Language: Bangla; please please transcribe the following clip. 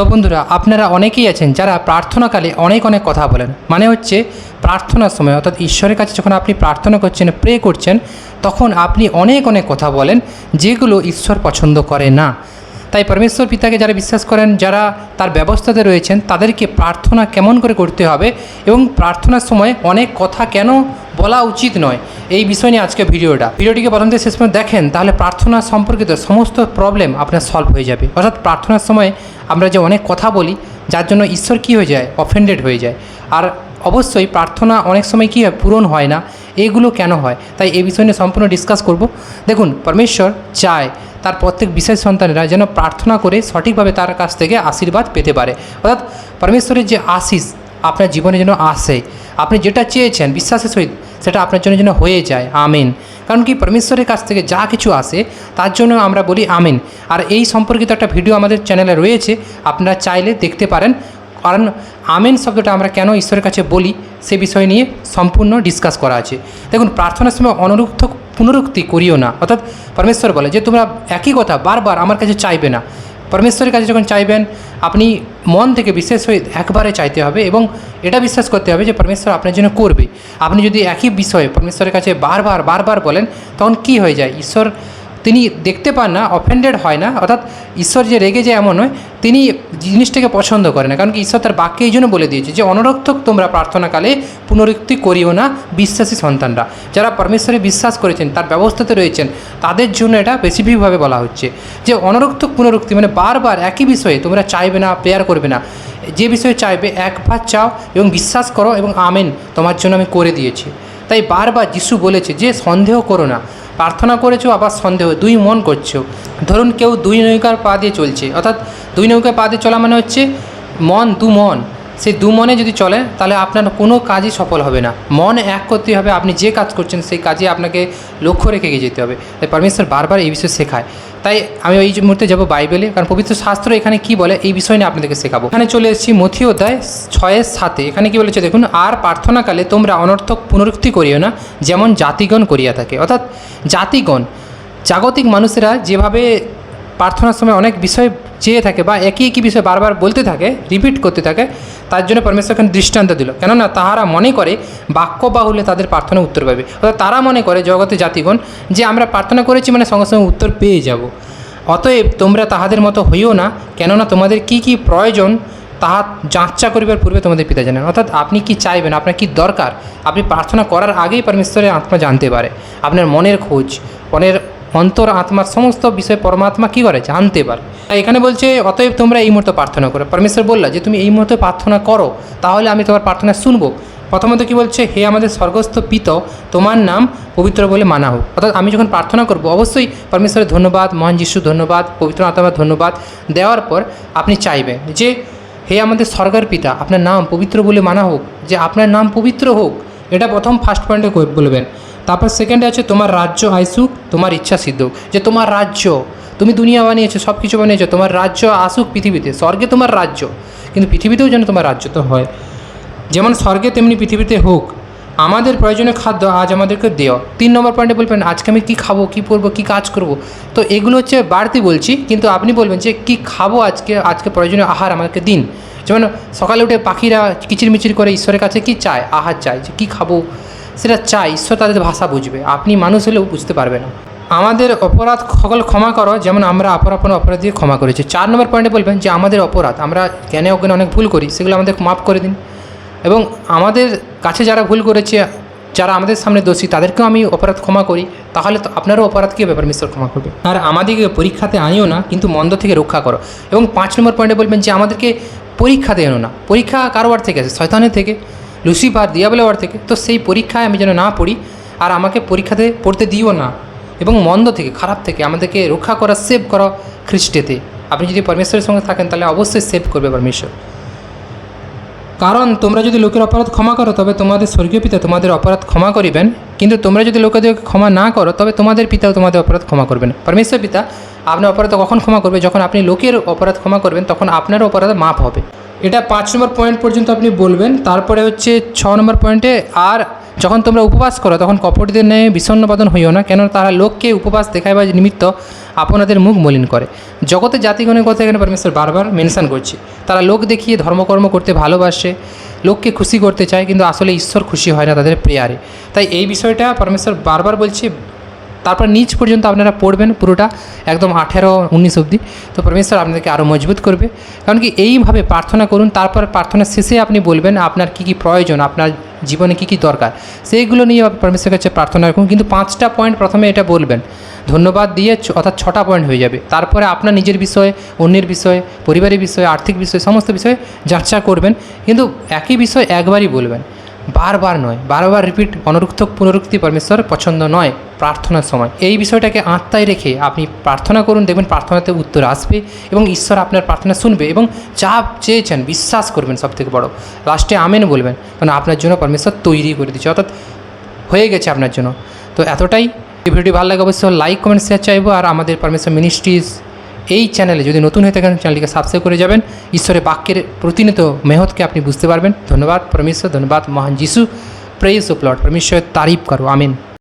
তো বন্ধুরা, আপনারা অনেকেই আছেন যারা প্রার্থনাকালে অনেক অনেক কথা বলেন। মানে হচ্ছে প্রার্থনার সময়, অর্থাৎ ঈশ্বরের কাছে যখন আপনি প্রার্থনা করছেন প্রে করছেন, তখন আপনি অনেক অনেক কথা বলেন যেগুলো ঈশ্বর পছন্দ করে না। তাই পরমেশ্বর পিতাকে যারা বিশ্বাস করেন, যারা তার ব্যবস্থাতে রয়েছেন, তাদেরকে প্রার্থনা কেমন করে করতে হবে এবং প্রার্থনার সময় অনেক কথা কেন বলা উচিত নয়। এই বিষয় নিয়ে আজকে ভিডিওটা। ভিডিওটিকে প্রথম থেকে শেষ পর্যন্ত দেখেন, তাহলে প্রার্থনা সম্পর্কিত সমস্ত প্রবলেম আপনার সলভ হয়ে যাবে। অর্থাৎ প্রার্থনার সময় আমরা যে অনেক কথা বলি, যার জন্য ঈশ্বর কী হয়ে যায়? অফেন্ডেড হয়ে যায়। আর অবশ্যই প্রার্থনা অনেক সময় কী হয়? পূরণ হয় না। এগুলো কেন হয়? তাই এই বিষয় নিয়ে সম্পূর্ণ ডিসকাস করব। দেখুন, পরমেশ্বর চায় তার প্রত্যেক বিশেষ সন্তানেরা যেন প্রার্থনা করে সঠিকভাবে তার কাছ থেকে আশীর্বাদ পেতে পারে। অর্থাৎ পরমেশ্বরের যে আশিস আপনার জীবনে যেন আসে, আপনি যেটা চেয়েছেন বিশ্বাসের সহিত সেটা আপনার জন্য যেন হয়ে যায়। আমিন। কারণ কি? পরমেশ্বরের কাছ থেকে যা কিছু আসে, তার জন্য আমরা বলি আমিন। আর এই সম্পর্কিত একটা ভিডিও আমাদের চ্যানেলে রয়েছে, আপনারা চাইলে দেখতে পারেন। কারণ আমেন শব্দটা আমরা কেন ঈশ্বরের কাছে বলি, সে বিষয় নিয়ে সম্পূর্ণ ডিসকাস করা আছে। দেখুন, প্রার্থনার সময় অনুরুক্ত পুনরুক্তি করিও না। অর্থাৎ পরমেশ্বর বলে যে, তোমরা একই কথা বারবার আমার কাছে চাইবে না। পরমেশ্বরের কাছে যখন চাইবেন, আপনি মন থেকে বিশেষ হয়ে একবারে চাইতে হবে এবং এটা বিশ্বাস করতে হবে যে, পরমেশ্বর আপনার জন্য করবে। আপনি যদি একই বিষয়ে পরমেশ্বরের কাছে বারবার বারবার বলেন, তখন কি হয়ে যায়? ঈশ্বর তিনি দেখতে পান না অফেন্ডেড হয় না, অর্থাৎ ঈশ্বর যে রেগে যায় এমন নয়, তিনি জিনিসটাকে পছন্দ করে না। কারণ কি ঈশ্বর তার বাক্যে এই জন্য বলে দিয়েছে যে অনরক্ষক তোমরা প্রার্থনাকালে পুনরুক্তি করিও না, বিশ্বাসী সন্তানরা। যারা পরমেশ্বরে বিশ্বাস করেছেন, তার ব্যবস্থাতে রয়েছেন, তাদের জন্য এটা স্পেসিফিকভাবে বলা হচ্ছে যে অনরক্ষক পুনরুক্তি মানে বারবার একই বিষয়ে তোমরা চাইবে না প্রেয়ার করবে না। যে বিষয়ে চাইবে একবার চাও এবং বিশ্বাস করো এবং আমেন, তোমার জন্য আমি করে দিয়েছি। তাই বারবার যিশু বলেছে যে, সন্দেহ করো না। প্রার্থনা করেছ, আবার সন্দেহ, দুই মন করছ। ধরুন কেউ দুই নৌকার পা দিয়ে চলছে, অর্থাৎ দুই নৌকার পা দিয়ে চলা মানে হচ্ছে মন, দু মন। সেই দু মনে যদি চলে, তাহলে আপনার কোনো কাজই সফল হবে না। মন এক করতে হবে, আপনি যে কাজ করছেন, সেই কাজে আপনাকে লক্ষ্য রেখে গিয়ে যেতে হবে। তাই পরমেশ্বর বারবার এই বিষয়ে শেখায়। তাই আমি এই মুহূর্তে যাব বাইবেলে, কারণ পবিত্র শাস্ত্র এখানে কি বলে, এই বিষয় নিয়ে আপনাদেরকে শেখাবো। এখানে চলে এসেছি মথি অধ্যায় ছয়ের সাথে এখানে কি বলেছে দেখুন, আর প্রার্থনাকালে তোমরা অনর্থক পুনরুক্তি করিও না, যেমন জাতিগণ করিয়া থাকে। অর্থাৎ জাতিগণ, জাগতিক মানুষেরা যেভাবে প্রার্থনার সময় অনেক বিষয় চেয়ে থাকে বা একই একই বিষয় বারবার বলতে থাকে রিপিট করতে থাকে, তার জন্য পরমেশ্বর এখানে দৃষ্টান্ত দিল। কেননা তাহারা মনে করে বাক্য বাহুলে তাদের প্রার্থনা উত্তর পাবে। অর্থাৎ তারা মনে করে, জগতে জাতিগণ, যে আমরা প্রার্থনা করেছি মানে সঙ্গে সঙ্গে উত্তর পেয়ে যাব। অতএব তোমরা তাহাদের মতো হইও না, কেননা তোমাদের কি কি প্রয়োজন তাহা যাঞ্চা করিবার পূর্বে তোমাদের পিতা জানেন। অর্থাৎ আপনি কি চাইবেন, আপনার কি দরকার? আপনি প্রার্থনা করার আগেই পরমেশ্বরের আত্মা জানতে পারে। আপনার মনের খোঁজ, মনের অন্তর আত্মার সমস্ত বিষয় পরমাত্মা কী করে? জানতে পারে। এখানে বলছে, অতএব তোমরা এই মুহূর্তে প্রার্থনা করো। পরমেশ্বর বললা, যে তুমি এই মুহূর্তে প্রার্থনা করো, তাহলে আমি তোমার প্রার্থনা শুনব। প্রথমত কি বলছে, হে আমাদের স্বর্গস্থ পিত, তোমার নাম পবিত্র বলে মানা হোক। অর্থাৎ আমি যখন প্রার্থনা করব, অবশ্যই পরমেশ্বরের ধন্যবাদ, মহান যিশু ধন্যবাদ, পবিত্র আত্মার ধন্যবাদ দেওয়ার পর আপনি চাইবেন যে, হে আমাদের স্বর্গের পিতা, আপনার নাম পবিত্র বলে মানা হোক, যে আপনার নাম পবিত্র হোক। এটা প্রথম ফার্স্ট পয়েন্টে বলবেন। তারপর সেকেন্ডে আছে তোমার রাজ্য আইসুক তোমার ইচ্ছা সিদ্ধ। যে তোমার রাজ্য, তুমি দুনিয়া বানিয়েছো সব কিছু বানিয়েছো, তোমার রাজ্য আসুক পৃথিবীতে, স্বর্গে তোমার রাজ্য, কিন্তু পৃথিবীতেও যেন তোমার রাজ্য তো হয়। যেমন স্বর্গে তেমনি পৃথিবীতে হোক, আমাদের প্রয়োজনীয় খাদ্য আজ আমাদেরকে দেও তিন নম্বর পয়েন্টে বলবেন, আজকে আমি কী খাব, কী পরবো, কী কাজ করব? তো এগুলো হচ্ছে বাড়তি বলছি, কিন্তু আপনি বলবেন যে কী খাব আজকে আজকে প্রয়োজনীয় আহার আমাকে দিন? যেমন সকালে উঠে পাখিরা কিচিরমিচির করে ঈশ্বরের কাছে কি চায়? আহার চায়, যে কী খাব? সেটা চাই ঈশ্বর তাদের ভাষা বুঝবে। আপনি মানুষ হলেও বুঝতে পারবে না। আমাদের অপরাধ সকল ক্ষমা করো, যেমন আমরা আপন অপরাধ দিয়ে ক্ষমা করেছি। চার নম্বর পয়েন্টে বলবেন যে, আমাদের অপরাধ, আমরা জ্ঞানে অজ্ঞানে অনেক ভুল করি, সেগুলো আমাদের মাফ করে দিন। এবং আমাদের কাছে যারা ভুল করেছে, যারা আমাদের সামনে দোষী, তাদেরকেও আমি অপরাধ ক্ষমা করি। তাহলে তো আপনারও অপরাধ কী ব্যাপার মিশ্র ক্ষমা করবে। আর আমাদেরকে পরীক্ষাতে আনিও না, কিন্তু মন্দ থেকে রক্ষা করো। এবং পাঁচ নম্বর পয়েন্টে বলবেন যে, আমাদেরকে পরীক্ষাতে এনো না। পরীক্ষা কারোবার থেকে আছে শয়তানের থেকে। লুসিফার দিয়াবলেওয়ার থেকে তো সেই পরীক্ষায় আমি যেন না পড়ি, আর আমাকে পরীক্ষাতে পড়তে দিও না। এবং মন্দ থেকে, খারাপ থেকে, আমাদেরকে রক্ষা করা সেভ করা খ্রিস্টেতে। আপনি যদি পরমেশ্বরের সঙ্গে থাকেন, তাহলে অবশ্যই সেভ করবে পরমেশ্বর। কারণ তোমরা যদি লোকের অপরাধ ক্ষমা করো, তবে তোমাদের স্বর্গীয় পিতা তোমাদের অপরাধ ক্ষমা করিবেন। কিন্তু তোমরা যদি লোকেদের ক্ষমা না করো, তবে তোমাদের পিতাও তোমাদের অপরাধ ক্ষমা করবেন। পরমেশ্বর পিতা, আপনার অপরাধ কখন ক্ষমা করবে? যখন আপনি লোকের অপরাধ ক্ষমা করবেন, তখন আপনার অপরাধ মাপ হবে। এটা পাঁচ নম্বর পয়েন্ট পর্যন্ত আপনি বলবেন। তারপরে হচ্ছে ছ নম্বর পয়েন্টে আর যখন তোমরা উপবাস করো, তখন কপটদের ন্যায় বিষণ্ণবাদন হইও না কেন তারা লোককে উপবাস দেখাইবার নিমিত্ত আপনাদের মুখ মলিন করে। জগতে জাতিগণের কথা এখানে পরমেশ্বর বারবার মেনশন করছে। তারা লোক দেখিয়ে ধর্মকর্ম করতে ভালোবাসে, লোককে খুশি করতে চায়, কিন্তু আসলে ঈশ্বর খুশি হয় না তাদের প্রেয়ারে। তাই এই বিষয়টা পরমেশ্বর বারবার বলছে তারপর নিচ পর্যন্ত আপনারা পড়বেন পুরোটা একদম আঠেরো, উনিশ অবধি। তো পরমেশ্বর আপনাদেরকে আরও মজবুত করবে। কারণ কি এইভাবে প্রার্থনা করুন, তারপর প্রার্থনার শেষে আপনি বলবেন আপনার কী কী প্রয়োজন, আপনার জীবনে কী কী দরকার। সেইগুলো নিয়ে পরমেশ্বরের কাছে প্রার্থনা রাখুন। কিন্তু পাঁচটা পয়েন্ট প্রথমে এটা বলবেন। ধন্যবাদ দিয়ে অর্থাৎ ছটা পয়েন্ট হয়ে যাবে। তারপরে আপনার নিজের বিষয়ে, অন্যের বিষয়ে, পরিবারের বিষয়ে, আর্থিক বিষয়ে, সমস্ত বিষয়ে যাচা করবেন। কিন্তু একই বিষয় একবারই বলবেন। বারবার নয়, বারবার রিপিট অনরুক্ত, পুনরুক্তি পরমেশ্বর পছন্দ নয়, প্রার্থনার সময়। এই বিষয়টাকে আত্মায় রেখে আপনি প্রার্থনা করুন, দেখবেন প্রার্থনাতে উত্তর আসবে এবং ঈশ্বর আপনার প্রার্থনা শুনবে এবং যা চেয়েছেন বিশ্বাস করবেন সব থেকে বড়। লাস্টে আমেন বলবেন, কারণ আপনার জন্য পরমেশ্বর তৈরি করে দিচ্ছে অর্থাৎ হয়ে গেছে আপনার জন্য। তো এতটাই। ভিডিওটি ভালো লাগে অবশ্যই লাইক কমেন্ট শেয়ার চাইব আর আমাদের পরমেশ্বর মিনিস্ট্রিজ এই চ্যানেলে যদি নতুন হয়ে থাকেন, চ্যানেলটিকে সাবস্ক্রাইব করে যাবেন। ঈশ্বরের বাক্যের প্রতিনিয়ত মেহতকে আপনি বুঝতে পারবেন। ধন্যবাদ, পরমেশ্বর। ধন্যবাদ, মহান যিশু। প্রেস ও প্লট পরমেশ্বরের তারিফ করো। আমিন।